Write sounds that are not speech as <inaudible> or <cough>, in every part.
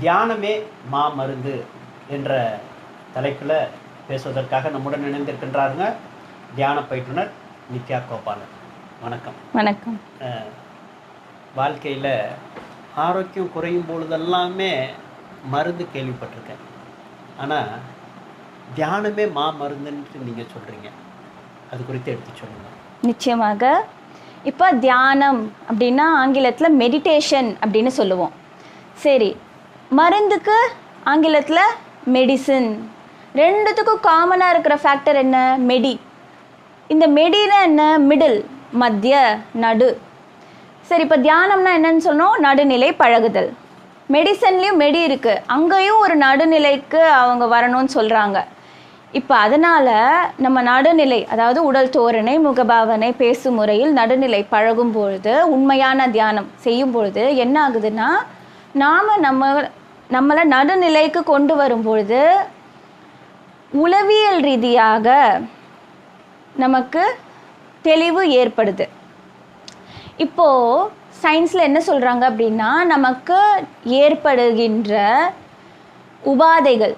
தியானமே மா மருந்து என்ற தலைப்பில் பேசுவதற்காக நம்முடன் இணைந்திருக்கின்றாருங்க தியான பயிற்றுனர் நித்யா கோபாலன். வணக்கம். வணக்கம். வாழ்க்கையில் ஆரோக்கியம் குறையும் பொழுதெல்லாமே மருந்து கேள்விப்பட்டிருக்கேன். ஆனால் தியானமே மா மருந்துன்ட்டு நீங்கள் சொல்கிறீங்க அது குறித்து எடுத்து சொல்லுங்கள் நிச்சயமாக. இப்போ தியானம் அப்படின்னா ஆங்கிலத்தில் மெடிடேஷன் அப்படின்னு சொல்லுவோம். சரி மருந்துக்கு ஆங்கிலத்தில் மெடிசின் ரெண்டுத்துக்கும் காமனாக இருக்கிற ஃபேக்டர் என்ன? மெடி இந்த மெடினா என்ன? மிடில் மத்திய நடு. சரி இப்போ தியானம்னா என்னன்னு சொன்னோம்? நடுநிலை பழகுதல். மெடிசன்லேயும் மெடி இருக்குது அங்கேயும் ஒரு நடுநிலைக்கு அவங்க வரணும்னு சொல்கிறாங்க இப்போ அதனால் நம்ம நடுநிலை அதாவது உடல் தோரணை முகபாவனை பேசும் முறையில் நடுநிலை பழகும் பொழுது உண்மையான தியானம் செய்யும் பொழுது என்ன ஆகுதுன்னா நாம் நம்ம நம்மளை நடுநிலைக்கு கொண்டு வரும்பொழுது உளவியல் ரீதியாக நமக்கு தெளிவு ஏற்படுது. இப்போது சயின்ஸில் என்ன சொல்கிறாங்க அப்படின்னா நமக்கு ஏற்படுகின்ற உபாதைகள்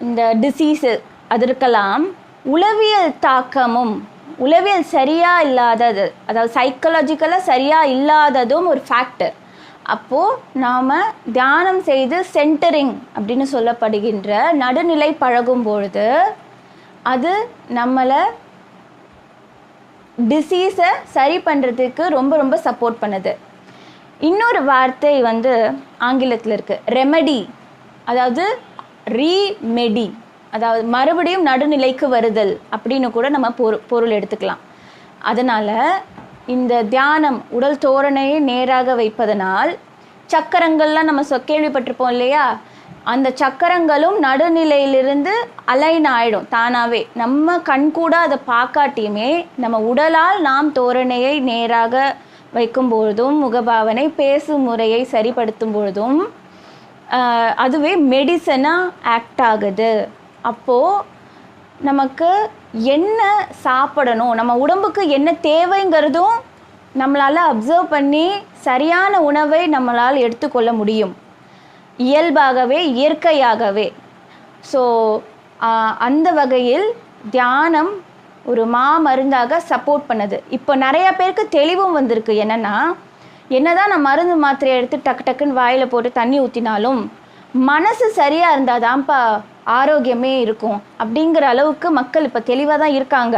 இந்த டிசீஸு அதற்கெல்லாம் உளவியல் தாக்கமும் உளவியல் சரியாக இல்லாதது அதாவது சைக்கலாஜிக்கலாக சரியாக இல்லாததும் ஒரு ஃபேக்டர் அப்போது நாம் தியானம் செய்து சென்டரிங் அப்படின்னு சொல்லப்படுகின்ற நடுநிலை பழகும் பொழுது அது நம்மளை டிசீஸை சரி பண்ணுறதுக்கு ரொம்ப ரொம்ப சப்போர்ட் பண்ணுது. இன்னொரு வார்த்தை வந்து ஆங்கிலத்தில் இருக்குது ரெமெடி அதாவது ரீமெடி அதாவது மறுபடியும் நடுநிலைக்கு வருதல் அப்படின்னு கூட நம்ம பொரு பொருள் எடுத்துக்கலாம். அதனால் இந்த தியானம் உடல் தோரணையை நேராக வைப்பதனால் சக்கரங்கள்லாம் நம்ம சொ கேள்விப்பட்டிருப்போம் இல்லையா? அந்த சக்கரங்களும் நடுநிலையிலிருந்து அலைன் ஆயிடும் தானாகவே நம்ம கண்கூட அதை பார்க்காட்டியுமே நம்ம உடலால் நாம் தோரணையை நேராக வைக்கும் பொழுதும் முகபாவனை பேசும் முறையை சரிப்படுத்தும் பொழுதும் அதுவே மெடிசனாக ஆக்ட் ஆகுது. அப்போது நமக்கு என்ன சாப்பிடணும் நம்ம உடம்புக்கு என்ன தேவைங்கிறதும் நம்மளால் அப்சர்வ் பண்ணி சரியான உணவை நம்மளால் எடுத்துக்கொள்ள முடியும். இயல்பாகவே இயற்கையாகவே. ஸோ அந்த வகையில் தியானம் ஒரு மா மருந்தாக சப்போர்ட் பண்ணுது. இப்போ நிறைய பேருக்கு தெளிவும் வந்திருக்கு. என்னென்னா என்னதான் நான் மருந்து மாத்திரையை எடுத்து டக்கு டக்குன்னு வாயில் போட்டு தண்ணி ஊற்றினாலும் மனசு சரியாக இருந்தால் தான்ப்பா ஆரோக்கியமே இருக்கும் அப்படிங்கிற அளவுக்கு மக்கள் இப்போ தெளிவாக தான் இருக்காங்க.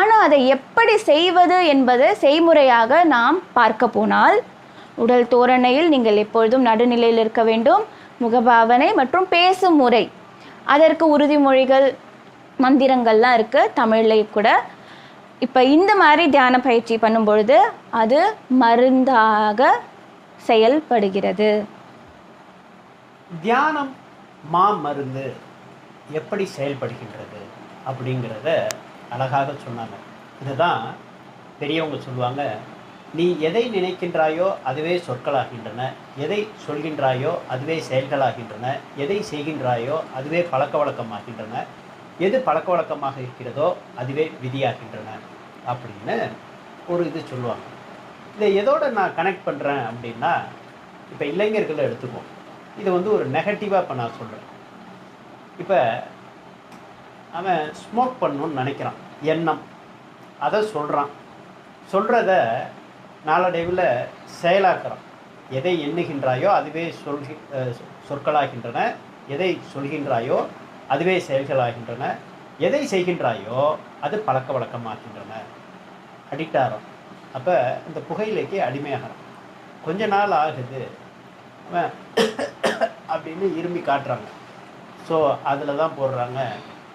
ஆனால் அதை எப்படி செய்வது என்பதை செய்முறையாக நாம் பார்க்க போனால் உடல் தோரணையில் நீங்கள் எப்பொழுதும் நடுநிலையில் இருக்க வேண்டும். முகபாவனை மற்றும் பேசும் முறை. அதற்கு உறுதிமொழிகள் மந்திரங்கள்லாம் இருக்குது தமிழ்லேயும் கூட. இப்போ இந்த மாதிரி தியான பயிற்சி பண்ணும்பொழுது அது மருந்தாக செயல்படுகிறது. தியானம் மா மருந்து. எப்படி செயல்படுகின்றது அப்படிங்கிறத அழகாக சொன்னாங்க. இதுதான் பெரியவங்க சொல்லுவாங்க நீ எதை நினைக்கின்றாயோ அதுவே சொற்களாகின்றன எதை சொல்கின்றாயோ அதுவே செயல்களாகின்றன எதை செய்கின்றாயோ அதுவே பழக்க வழக்கமாகின்றன எது பழக்க வழக்கமாக இருக்கிறதோ அதுவே விதியாகின்றன அப்படின்னு ஒரு இது சொல்லுவாங்க. இதை எதோட நான் கனெக்ட் பண்ணுறேன் அப்படின்னா இப்போ இளைஞர்களை எடுத்துக்குவோம். இது வந்து ஒரு நெகட்டிவாக இப்போ நான் சொல்கிறேன் இப்போ அவன் ஸ்மோக் பண்ணணும்னு நினைக்கிறான். எண்ணம். அதை சொல்கிறான் சொல்கிறத நாளடைவில் செயலாக்குறான். எதை எண்ணுகின்றாயோ அதுவே சொல்கி சொ- சொற்களாகின்றன. எதை சொல்கின்றாயோ அதுவே செயல்களாகின்றன. எதை செய்கின்றாயோ அது பழக்க வழக்கமாகின்றன அடிக்ட் ஆகிறோம் அப்போ இந்த புகையிலைக்கு அடிமையாகிறான். கொஞ்ச நாள் ஆகுது. அவன் <coughs> அப்படின்னு இரும்பி காட்டுறாங்க. ஸோ அதில் தான் போடுறாங்க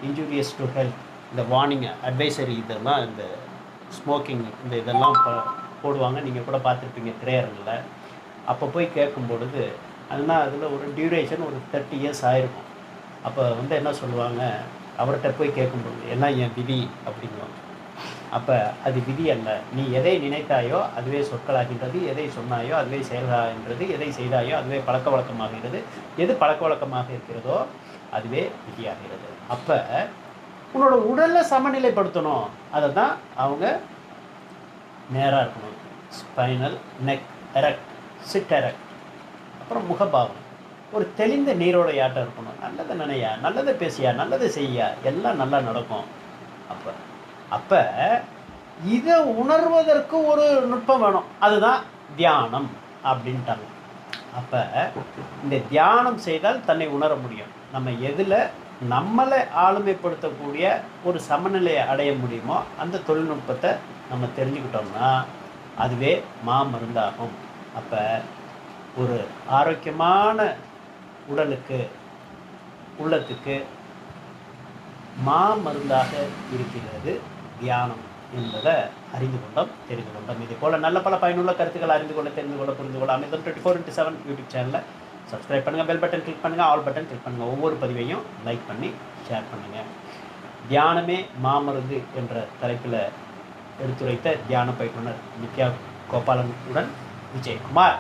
இன்ஜூரியஸ் டு ஹெல்த் இந்த வார்னிங் அட்வைசரி இதெல்லாம் இந்த ஸ்மோக்கிங் இந்த இதெல்லாம் போடுவாங்க. நீங்கள் கூட பார்த்துருப்பீங்க திரையரங்கில். அப்போ போய் கேட்கும் பொழுது அதனால் அதில் ஒரு டியூரேஷன் ஒரு தேர்ட்டி இயர்ஸ் ஆயிருக்கும். அப்போ வந்து என்ன சொல்லுவாங்க? அவர்கிட்ட போய் கேட்கும்போது எல்லாம் என் விதி? அப்படிங்குவாங்க. அப்போ அது விதி அல்ல. நீ எதை நினைத்தாயோ அதுவே சொற்களாகின்றது எதை சொன்னாயோ அதுவே செயல்களாகின்றது எதை செய்தாயோ அதுவே பழக்க வழக்கமாகிறது எது பழக்க வழக்கமாக இருக்கிறதோ அதுவே விதியாகிறது. அப்போ உன்னோட உடலை சமநிலைப்படுத்தணும். அதை தான் அவங்க நேராக இருக்கணும். Spinal neck erect sit erect அப்புறம் முகபாவம். ஒரு தெளிந்த நீரோட யாட்டம் இருக்கணும். நல்லதை நினையா நல்லதை பேசியா நல்லதை செய்யா எல்லாம் நல்லா நடக்கும். அப்போ அப்போ இதை உணர்வதற்கு ஒரு நுட்பம் வேணும். அதுதான் தியானம் அப்படின்ட்டாங்க. அப்போ இந்த தியானம் செய்தால் தன்னை உணர முடியும். நம்ம எதில் நம்மளை ஆளுமைப்படுத்தக்கூடிய ஒரு சமநிலையை அடைய முடியுமோ அந்த தொழில்நுட்பத்தை நம்ம தெரிஞ்சுக்கிட்டோம்னா அதுவே மாமருந்தாகும் அப்போ ஒரு ஆரோக்கியமான உடலுக்கு உள்ளத்துக்கு மாமருந்தாக இருக்கிறது. தியானம் என்பதை அறிந்து கொண்டோம் தெரிந்து கொண்டோம். இதே போல் நல்ல பல பயனுள்ள கருத்துக்களை அறிந்து கொள்ள தெரிந்து கொள்ள புரிந்து கொள்ள Amirtham twenty four into seven YouTube சேனலில் சப்ஸ்கிரைப் பண்ணுங்கள் பெல் பட்டன் கிளிக் பண்ணுங்கள் ஆல் பட்டன் கிளிக் பண்ணுங்கள் ஒவ்வொரு பதிவையும் லைக் பண்ணி ஷேர் பண்ணுங்கள் தியானமே மாமருந்து என்ற தலைப்பில் எடுத்துரைத்த தியான பயிற்றுனர் நித்யா கோபாலன் உடன் விஜயகுமார்.